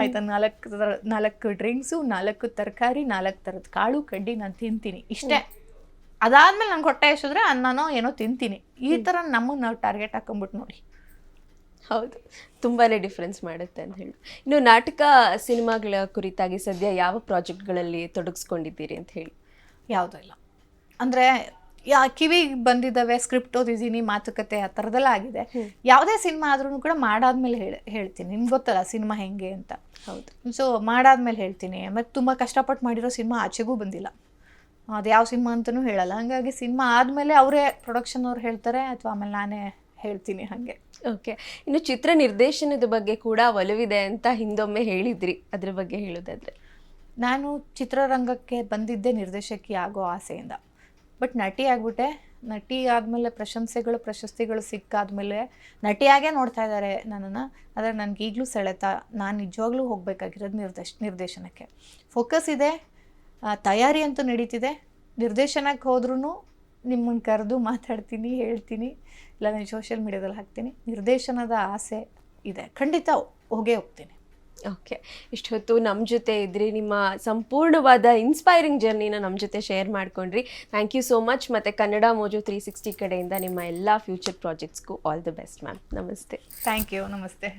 ಆಯಿತಾ? ನಾಲ್ಕು ಥರ ನಾಲ್ಕು ಡ್ರಿಂಕ್ಸು ನಾಲ್ಕು ತರಕಾರಿ ನಾಲ್ಕು ಥರದ ಕಾಳು ಕಡ್ಡಿ ನಾನು ತಿಂತೀನಿ. ಇಷ್ಟೇ. ಅದಾದಮೇಲೆ ನಂಗೆ ಹೊಟ್ಟೆ ಎಷ್ಟಿದ್ರೆ ಅನ್ನನೋ ಏನೋ ತಿಂತೀನಿ. ಈ ಥರ ನಮ್ಮನ್ನು ನಾವು ಟಾರ್ಗೆಟ್ ಹಾಕೊಂಬಿಟ್ಟು ನೋಡಿ. ಹೌದು. ತುಂಬಾನೇ ಡಿಫ್ರೆನ್ಸ್ ಮಾಡುತ್ತೆ ಅಂತ ಹೇಳಿ. ಇನ್ನು ನಾಟಕ ಸಿನಿಮಾಗಳ ಕುರಿತಾಗಿ ಸದ್ಯ ಯಾವ ಪ್ರಾಜೆಕ್ಟ್ಗಳಲ್ಲಿ ತೊಡಗಿಸ್ಕೊಂಡಿದ್ದೀರಿ ಅಂತ ಹೇಳಿ? ಯಾವುದೂ ಇಲ್ಲ. ಅಂದರೆ ಯಾ ಕಿವಿಗೆ ಬಂದಿದ್ದಾವೆ ಸ್ಕ್ರಿಪ್ಟ್ ಓದಿದ್ದೀನಿ ಮಾತುಕತೆ ಆ ಥರದೆಲ್ಲ ಆಗಿದೆ. ಯಾವುದೇ ಸಿನಿಮಾ ಆದ್ರೂ ಕೂಡ ಮಾಡಾದ್ಮೇಲೆ ಹೇಳಿ ಹೇಳ್ತೀನಿ. ನಿಮ್ಗೆ ಗೊತ್ತಲ್ಲ ಸಿನಿಮಾ ಹೆಂಗೆ ಅಂತ. ಹೌದು. ಸೊ ಮಾಡಾದ್ಮೇಲೆ ಹೇಳ್ತೀನಿ. ಮತ್ತು ತುಂಬ ಕಷ್ಟಪಟ್ಟು ಮಾಡಿರೋ ಸಿನಿಮಾ ಆಚೆಗೂ ಬಂದಿಲ್ಲ. ಅದು ಯಾವ ಸಿನಿಮಾ ಅಂತಲೂ ಹೇಳಲ್ಲ. ಹಾಗಾಗಿ ಸಿನಿಮಾ ಆದಮೇಲೆ ಅವರೇ ಪ್ರೊಡಕ್ಷನ್ ಅವ್ರು ಹೇಳ್ತಾರೆ ಅಥವಾ ಆಮೇಲೆ ನಾನೇ ಹೇಳ್ತೀನಿ ಹಾಗೆ. ಓಕೆ ಇನ್ನು ಚಿತ್ರ ನಿರ್ದೇಶನದ ಬಗ್ಗೆ ಕೂಡ ಒಲವಿದೆ ಅಂತ ಹಿಂದೊಮ್ಮೆ ಹೇಳಿದ್ರಿ. ಅದ್ರ ಬಗ್ಗೆ ಹೇಳೋದಾದ್ರೆ. ನಾನು ಚಿತ್ರರಂಗಕ್ಕೆ ಬಂದಿದ್ದೆ ನಿರ್ದೇಶಕಿ ಆಗೋ ಆಸೆಯಿಂದ. ಬಟ್ ನಟಿ ಆಗ್ಬಿಟ್ಟೆ. ನಟಿ ಆದಮೇಲೆ ಪ್ರಶಂಸೆಗಳು, ಪ್ರಶಸ್ತಿಗಳು ಸಿಕ್ಕಾದ್ಮೇಲೆ ನಟಿಯಾಗೇ ನೋಡ್ತಾ ಇದ್ದಾರೆ ನನ್ನನ್ನು. ಆದರೆ ನನಗೆ ಈಗಲೂ ಸೆಳೆತ. ನಾನು ನಿಜವಾಗ್ಲೂ ಹೋಗಬೇಕಾಗಿರೋದು ನಿರ್ದೇಶ, ನಿರ್ದೇಶನಕ್ಕೆ. ಫೋಕಸ್ ಇದೆ. ತಯಾರಿ ಅಂತೂ ನಡೀತಿದೆ. ನಿರ್ದೇಶನಕ್ಕೆ ಹೋದ್ರೂ ನಿಮ್ಮನ್ನು ಕರೆದು ಮಾತಾಡ್ತೀನಿ ಹೇಳ್ತೀನಿ. ಇಲ್ಲ ನಾನು ಸೋಷಿಯಲ್ ಮೀಡ್ಯಾದಲ್ಲಿ ಹಾಕ್ತೀನಿ. ನಿರ್ದೇಶನದ ಆಸೆ ಇದೆ. ಖಂಡಿತ ಹೋಗೇ ಹೋಗ್ತೀನಿ. ಓಕೆ ಇಷ್ಟೊತ್ತು ನಮ್ಮ ಜೊತೆ ಇದ್ರಿ. ನಿಮ್ಮ ಸಂಪೂರ್ಣವಾದ ಇನ್ಸ್ಪೈರಿಂಗ್ ಜರ್ನಿನ ನಮ್ಮ ಜೊತೆ ಶೇರ್ ಮಾಡ್ಕೊಂಡ್ರಿ. ಥ್ಯಾಂಕ್ ಯು ಸೋ ಮಚ್ ಮತ್ತು ಕನ್ನಡ ಮೋಜು ತ್ರೀ ಸಿಕ್ಸ್ಟಿ ಕಡೆಯಿಂದ ನಿಮ್ಮ ಎಲ್ಲ ಫ್ಯೂಚರ್ ಪ್ರಾಜೆಕ್ಟ್ಸ್ಗೂ ಆಲ್ ದಿ ಬೆಸ್ಟ್ ಮ್ಯಾಮ್ ನಮಸ್ತೆ. ಥ್ಯಾಂಕ್ ಯು ನಮಸ್ತೆ.